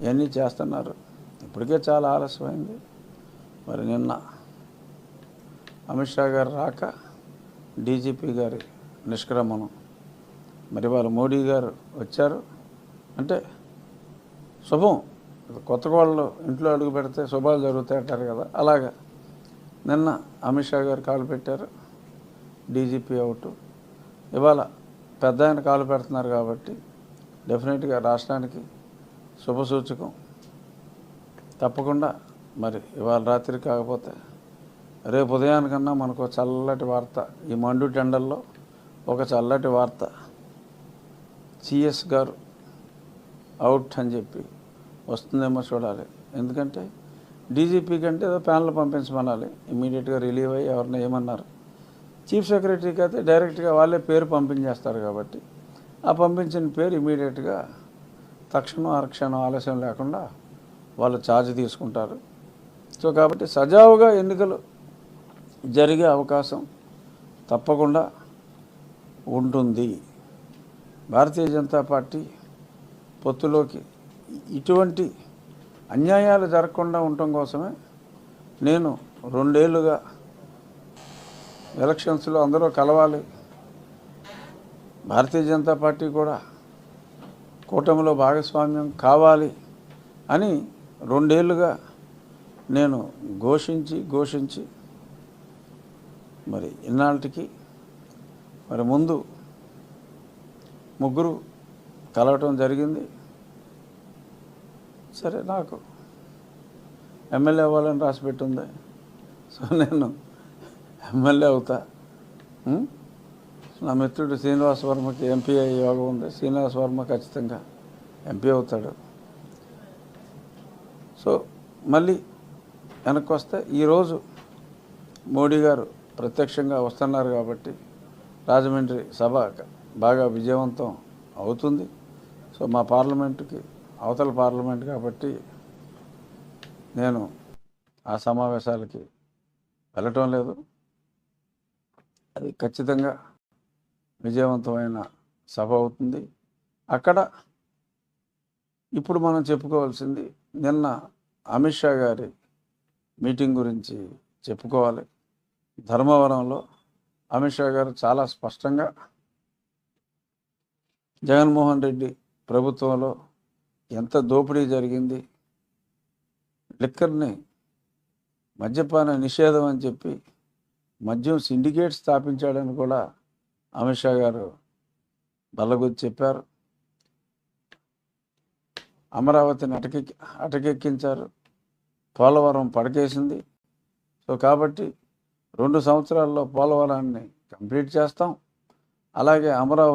ఇవన్నీ చేస్తున్నారు. ఇప్పటికే చాలా ఆలస్యమైంది. మరి నిన్న అమిత్ షా గారు రాక డీజీపీ గారి నిష్క్రమణం. మరి వాళ్ళు మోడీ గారు వచ్చారు. అంటే శుభం. కొత్త వాళ్ళు ఇంట్లో అడుగు పెడితే శుభాలు జరుగుతాయి అంటారు కదా. అలాగా నిన్న అమిత్ షా గారు కాలు పెట్టారు. DGP out. ఇవాళ పెద్ద ఆయన కాలు పెడుతున్నారు కాబట్టి డెఫినెట్గా రాష్ట్రానికి శుభసూచకం. తప్పకుండా. మరి ఇవాళ రాత్రి కాకపోతే రేపు ఉదయానికన్నా మనకు ఒక చల్లటి వార్త ఈ మండు టెండల్లో ఒక చల్లటి వార్త. సిఎస్ గారు అవుట్ అని చెప్పి వస్తుందేమో చూడాలి. ఎందుకంటే డీజీపీ కంటే ఏదో ప్యానల్ పంపించమనాలి. ఇమీడియట్గా రిలీవ్ అయ్యి ఎవరిని ఏమన్నారు? చీఫ్ సెక్రటరీకి అయితే డైరెక్ట్గా వాళ్ళే పేరు పంపించేస్తారు కాబట్టి ఆ పంపించిన పేరు ఇమీడియట్గా తక్షణం అరక్షణం ఆలస్యం లేకుండా వాళ్ళు ఛార్జ్ తీసుకుంటారు. సో కాబట్టి సజావుగా ఎన్నికలు జరిగే అవకాశం తప్పకుండా ఉంటుంది. భారతీయ జనతా పార్టీ పొత్తులోకి ఇటువంటి అన్యాయాలు జరగకుండా ఉండటం కోసమే నేను రెండేళ్ళుగా ఎలక్షన్స్లో అందరూ కలవాలి. భారతీయ జనతా పార్టీ కూడా కూటమిలో భాగస్వామ్యం కావాలి అని రెండేళ్ళుగా నేను ఘోషించి ఘోషించి మరి ఇన్నాళ్ళకి మరి ముందు ముగ్గురు కలవటం జరిగింది. సరే నాకు ఎమ్మెల్యే అవ్వాలని రాసిపెట్టుంది సో నేను ఎమ్మెల్యే అవుతా. నా మిత్రుడు శ్రీనివాస్ వర్మకి ఎంపీ అయ్యే యోగం ఉంది. శ్రీనివాస్ వర్మ ఖచ్చితంగా ఎంపీ అవుతాడు. సో మళ్ళీ వెనక్కి వస్తే ఈరోజు మోడీ గారు ప్రత్యక్షంగా వస్తున్నారు కాబట్టి రాజమండ్రి సభ బాగా విజయవంతం అవుతుంది. సో మా పార్లమెంటుకి అవతల పార్లమెంట్ కాబట్టి నేను ఆ సమావేశాలకి వెళ్ళటం లేదు. అది ఖచ్చితంగా విజయవంతమైన సభ అవుతుంది. అక్కడ ఇప్పుడు మనం చెప్పుకోవాల్సింది నిన్న అమిత్ షా గారి మీటింగ్ గురించి చెప్పుకోవాలి. ధర్మవరంలో అమిత్ షా గారు చాలా స్పష్టంగా జగన్మోహన్ రెడ్డి ప్రభుత్వంలో ఎంత దోపిడీ జరిగింది లిక్కర్ని మద్యపాన నిషేధం అని చెప్పి మద్యం సిండికేట్ స్థాపించాడని కూడా అమిత్ షా గారు బల్లగుద్ది చెప్పారు. అమరావతిని అటకెక్కి అటకెక్కించారు. పోలవరం పడకేసింది. సో కాబట్టి రెండు సంవత్సరాల్లో పోలవరాన్ని కంప్లీట్ చేస్తాం. అలాగే అమరావతి